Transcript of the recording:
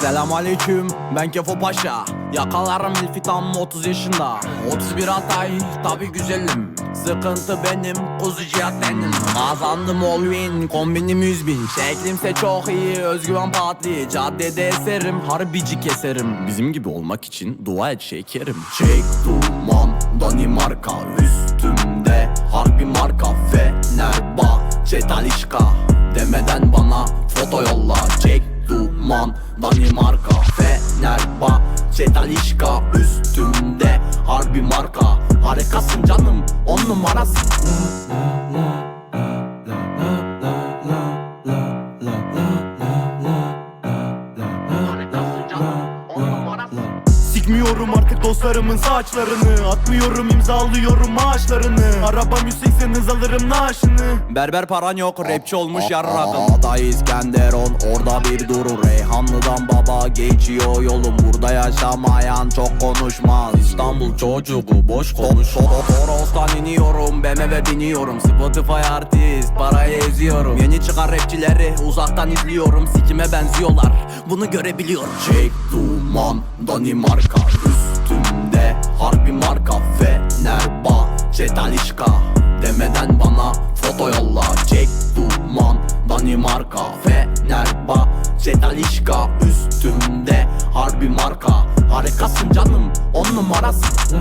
Selam aleyküm ben Kefo Paşa. Yakalarım ilfi tam 30 yaşında. 31 Hatay tabi güzelim. Sıkıntı benim kuzu cihat benim. Kazandım all win kombinim 100 bin. Şeklimse çok iyi özgüven patlı Caddede eserim harbici keserim. Bizim gibi olmak için dua et şekerim. Çek duman Danimarka. Üstümde harbi marka. Fenerbahçe Talişka Çek duman Danimarka Fenerbahçe Talişka Üstümde harbi marka. Harikasın canım on numarasın Sikmiyorum artık dostlarımın saçlarını Atmıyorum imzalıyorum maaşlarını. Arabam 180 hız alırım naaşını. Berber paran yok rapçi olmuş yarrakım Ada İskenderon orada bir durur. Reyhanlı'dan baba geçiyor yolum. Burada yaşamayan çok konuşmaz. İstanbul çocuğu boş konuşmaz Toros'tan iniyorum BMW biniyorum. Spotify artist parayı eziyorum. Yeni çıkan rapçileri uzaktan izliyorum. Sikime benziyorlar bunu görebiliyorum. Çek duman Danimarka harbi marka Fenerbahçe Talişka Demeden bana foto yolla. Çek duman Danimarka Fenerbahçe Talişka. Üstümde harbi marka. Harikasın canım on numarasın